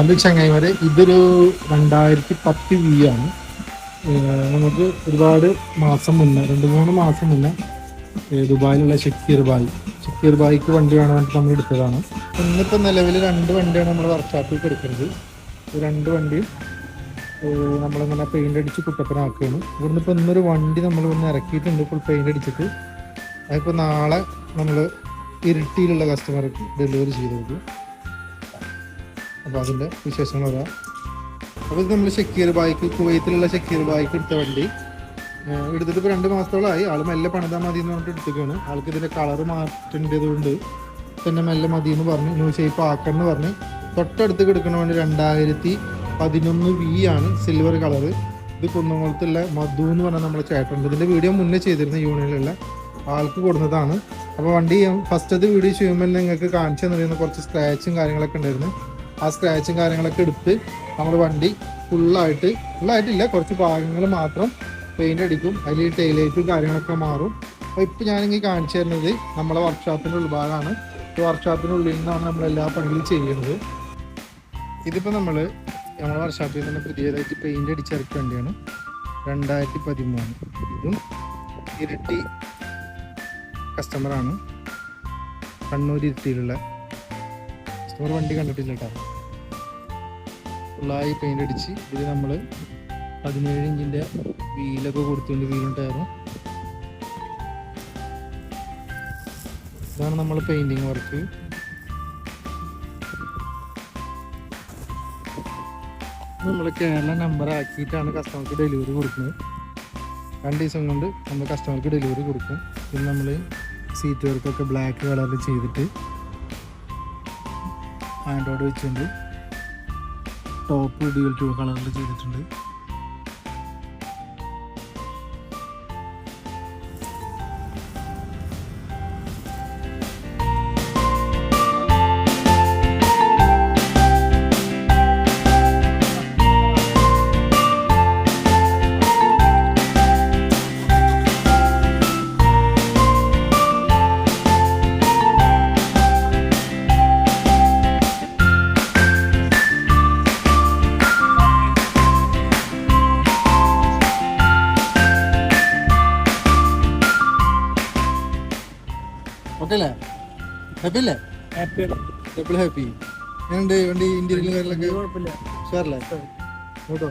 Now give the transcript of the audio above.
അത് ചങ്ങായിമാരെ ഇതൊരു രണ്ടായിരത്തി പത്ത് വി ആണ് നമുക്ക് ഒരുപാട് മാസം മുന്നേ രണ്ട് മൂന്ന് മാസം മുന്നേ ദുബായിലുള്ള ഷക്കീർ ബായി. ഷക്കീർ ബായിക്ക് വണ്ടി വേണം പറഞ്ഞിട്ട് നമ്മൾ എടുത്തതാണ്. ഇന്നിപ്പോൾ നിലവിൽ രണ്ട് വണ്ടിയാണ് നമ്മൾ വർക്ക്ഷോപ്പിൽ കൊടുക്കുന്നത്. രണ്ട് വണ്ടിയും നമ്മളിങ്ങനെ പെയിന്റ് അടിച്ച് കുട്ടപ്പനാക്കുകയാണ്. ഇവിടുന്ന് ഇപ്പോൾ ഇന്നൊരു വണ്ടി നമ്മൾ ഇവിടുന്ന് ഇറക്കിയിട്ടുണ്ട് ഇപ്പോൾ പെയിന്റ് അടിച്ചിട്ട്. അതിപ്പോൾ നാളെ നമ്മൾ ഇരുട്ടിയിലുള്ള കസ്റ്റമർക്ക് ഡെലിവറി ചെയ്ത് കൊടുക്കും. അപ്പോൾ അതിന്റെ വിശേഷങ്ങൾ വരാം അപ്പോൾ ഇത് നമ്മൾ ഷക്കീർ ബായിക്ക് കുവൈത്തിലുള്ള ഷക്കീർ ബായിക്ക് എടുത്ത വണ്ടി. എടുത്തിട്ട് ഇപ്പോൾ രണ്ട് മാസത്തോളമായി ആൾ മെല്ലെ പണിതാൽ മതി എന്ന് പറഞ്ഞിട്ട് എടുത്തേക്കാണ് ആൾക്ക് ഇതിന്റെ കളർ മാറ്റേണ്ടതുകൊണ്ട് തന്നെ മെല്ലെ മതി എന്ന് പറഞ്ഞ് ന്യൂ ഷേപ്പ് ആക്കണം എന്ന് പറഞ്ഞ് തൊട്ടടുത്ത് കിടക്കണ വേണ്ടി രണ്ടായിരത്തി പതിനൊന്ന് വി ആണ് സിൽവർ കളർ ഇത് കുന്നംകുളത്തുള്ള മധു എന്ന് പറഞ്ഞാൽ നമ്മുടെ ചേട്ടനുണ്ട്. ഇതിന്റെ വീഡിയോ മുന്നേ ചെയ്തിരുന്ന യൂണിയനിലുള്ള ആൾക്ക് കൊടുത്തതാണ് അപ്പോൾ വണ്ടി ഫസ്റ്റത്തെ വീഡിയോ ചെയ്യുമ്പോൾ നിങ്ങൾക്ക് കാണിച്ചു തന്നിരുന്ന. കുറച്ച് സ്ക്രാച്ചും കാര്യങ്ങളൊക്കെ ഉണ്ടായിരുന്നു. ആ സ്ക്രാച്ചും കാര്യങ്ങളൊക്കെ എടുത്ത് നമ്മൾ വണ്ടി ഫുള്ളായിട്ട് ഫുള്ളായിട്ടില്ല കുറച്ച് ഭാഗങ്ങൾ മാത്രം പെയിന്റ് അടിക്കും. അതിൽ ടൈലൈറ്റും കാര്യങ്ങളൊക്കെ മാറും. അപ്പോൾ ഇപ്പോൾ ഞാനിങ്ങനെ കാണിച്ചു തരുന്നത് നമ്മളെ വർക്ക്ഷോപ്പിന്റെ ഉൾഭാഗമാണ് ഉള്ളിൽ നിന്നാണ് നമ്മൾ എല്ലാ പണികളും ചെയ്യുന്നത്. ഇതിപ്പോൾ നമ്മൾ നമ്മളെ വർക്ക്ഷോപ്പിൽ തന്നെ പുതിയതായിട്ട് പെയിന്റ് അടിച്ചിറക്കിയ വണ്ടിയാണ്. രണ്ടായിരത്തി പതിമൂന്ന് ഇതും ഇരട്ടി കസ്റ്റമറാണ് കണ്ണൂർ ഇരുട്ടിയിലുള്ള കസ്റ്റമർ വണ്ടി കണ്ടിട്ടില്ല കേട്ടോ ഫുള്ളായി പെയിന്റ് അടിച്ച് ഇത് നമ്മൾ പതിനേഴ് ഇഞ്ചിന്റെ വീലൊക്കെ കൊടുത്തുകൊണ്ട് വീലും ടയറും ഇതാണ് നമ്മൾ പെയിന്റിങ് വർക്ക് നമ്മൾ കേരള നമ്പർ ആക്കിയിട്ടാണ് കസ്റ്റമർക്ക് ഡെലിവറി കൊടുക്കുന്നത്. രണ്ട് ദിവസം കൊണ്ട് നമ്മൾ കസ്റ്റമർക്ക് ഡെലിവറി കൊടുക്കും. പിന്നെ നമ്മൾ സീറ്റ് വർക്കൊക്കെ ബ്ലാക്ക് കളറിൽ ചെയ്തിട്ട് ആൻഡ്രോയിഡ് വെച്ചിട്ടുണ്ട്. ടോപ്പ് ഡ്യൂൽ ടു കളറിൽ ചെയ്തിട്ടുണ്ട്. ഓക്കെ അല്ലേ ഹാപ്പി അല്ലേ എപ്പോഴും ഹാപ്പി. എങ്ങനെയുണ്ട് വണ്ടി ഇന്ത്യയിലും കാര്യങ്ങളൊക്കെ? ഷുവറല്ലേ കേട്ടോ